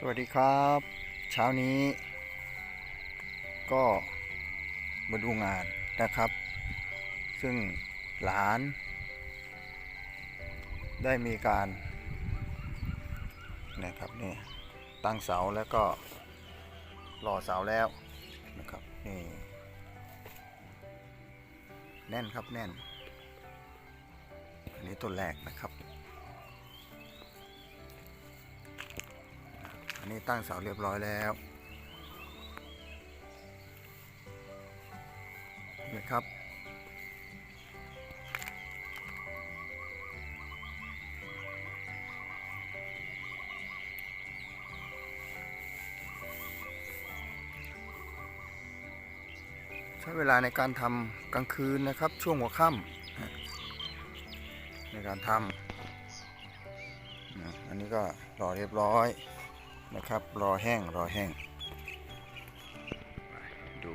สวัสดีครับ เช้านี้ ก็มาดูงานนะครับ ซึ่งหลาน ได้มีการนะครับนี่ตั้งเสาแล้วก็หล่อเสาแล้วนะครับนี่แน่นครับแน่น อันนี้ต้นแรกนะครับ อันนี้ตั้งเสาเรียบร้อยแล้วนี่ครับ ใช้เวลาในการทำกลางคืนนะครับช่วงหัวค่ำในการทำอันนี้ก็รอเรียบร้อย นะครับ รอแห้งรอแห้งไปดู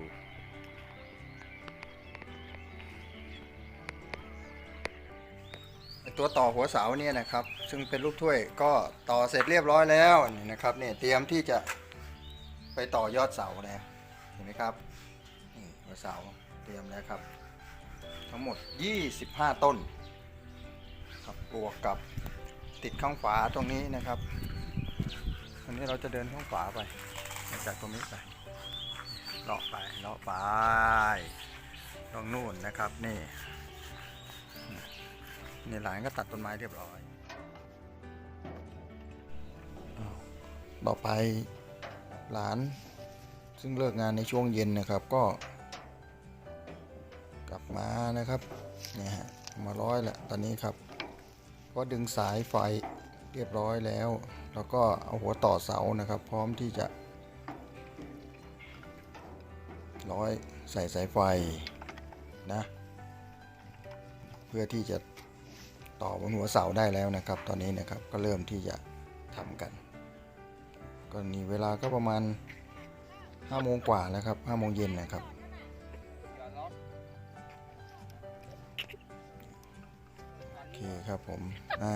ไอ้ตัวต่อหัวเสาเนี่ยนะครับ ซึ่งเป็นลูกถ้วยก็ต่อเสร็จเรียบร้อยแล้วนี่นะครับเนี่ยเตรียมที่จะไปต่อยอดเสาแล้วเห็นไหมครับนี่หัวเสาเตรียมแล้วครับ ทั้งหมด 25 ต้นครับบวกกับติดข้างฝาตรงนี้นะครับันนี้เราจะเดินข้างฝาไป จากตรงนี้ไปเลาะไปเลาะไปตรงนู่นนะครับนี่นี่หลานก็ตัดต้นไม้เรียบร้อยอ้าวต่อไปหลานซึ่งเลิกงานในช่วงเย็นนะครับก็ กลับมานะครับเนี่ยฮะมาร้อยแล้วตอนนี้ครับ ก็ดึงสายไฟเรียบร้อยแล้ว แล้วก็เอาหัวต่อเสานะครับ พร้อมที่จะร้อยใส่สายไฟนะ เพื่อที่จะต่อบนหัวเสาได้แล้วนะครับ ตอนนี้นะครับก็เริ่มที่จะทำกันก็นี่เวลาก็ประมาณ5โมงกว่าแล้วครับ5โมงเย็นนะครับโอเคครับผมอ่า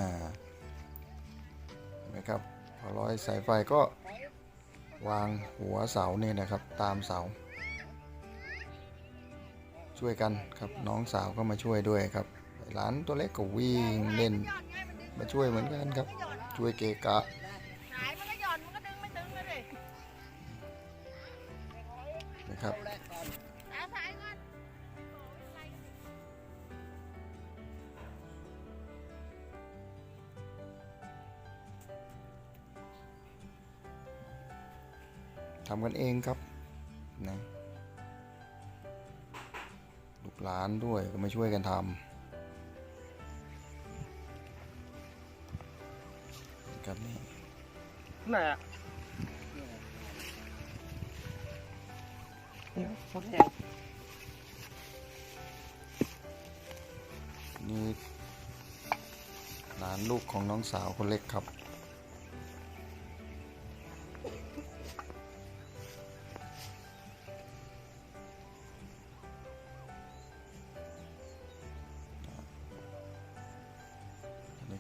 เห็นะครับ ร้อยสายไฟก็วางหัวเสาเนี่ยนะครับ ตามเสา ช่วยกันครับน้องสาวก็มาช่วยด้วยครับหลานตัวเล็กก็วิ่งเล่น มาช่วยเหมือนกันครับ ช่วยเกะกะนะครับ ทำกันเองครับนะลูกหลานด้วยก็มาช่วยกันทำครับนี่ไหนอะโอเคนี่หลานลูกของน้องสาวคนเล็กครับ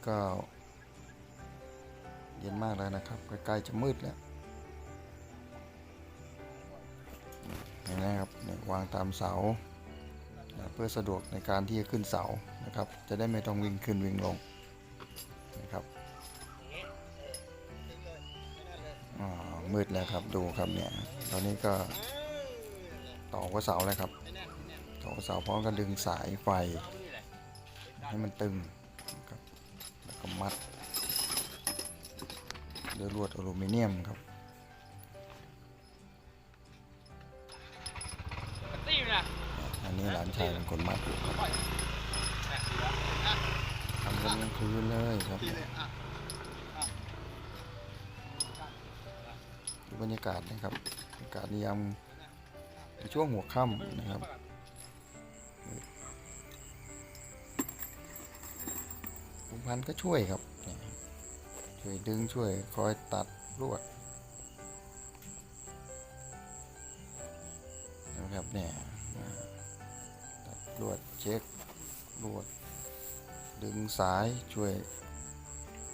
ก็เย็นมากแล้วนะครับ ใกล้ๆจะมืดแล้วเห็นไหมครับเนี่ยวางตามเสาเพื่อสะดวกในการที่จะขึ้นเสานะครับ จะได้ไม่ต้องวิ่งขึ้นวิ่งลงนะครับมืดแล้วครับดูครับเนี่ยตอนนี้ก็ต่อหัวเสาแล้วครับต่อหัวเสาพร้อมกันดึงสายไฟให้มันตึง ก็มัดด้วยลวดอลูมิเนียมครับตีนะอันนี้หลานชายเป็นคนมัดอยู่ครับทำกันกลางคืนเลยครับดูบรรยากาศนะครับบรรยากาศในยามในช่วงหัวค่ำนะครับ ลุงพันก็ช่วยครับ ช่วยดึงช่วยคอยตัดลวดนะครับเนี่ยตัดลวดเช็คลวด ดึงสายช่วย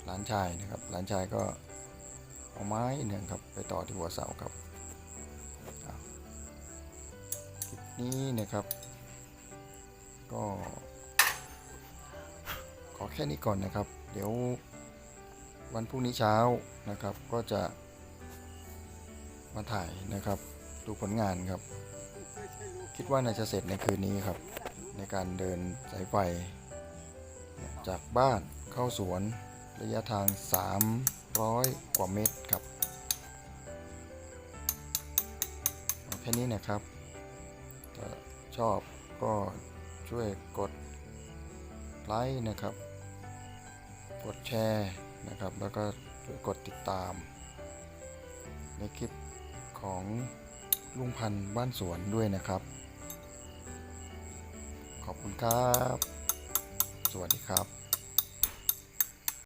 หลานชายนะครับหลานชายก็เอาไม้หนึ่งครับไปต่อที่หัวเสาครับอะคลิปนี้นะครับ ก็ อแค่นี้ก่อนนะครับ เดี๋ยววันพรุ่งนี้เช้านะครับ ก็จะมาถ่ายนะครับ ดูผลงานครับ คิดว่าน่าจะเสร็จในคืนนี้ครับ ในการเดินสายไฟ จากบ้านเข้าสวนระยะทาง 300 กว่าเมตรครับแค่นี้นะครับถ้าชอบก็ช่วยกดไลค์นะครับ กดแชร์นะครับ แล้วก็ช่วยกดติดตาม ในคลิปของลุงพันธ์บ้านสวนด้วยนะครับ ขอบคุณครับ สวัสดีครับ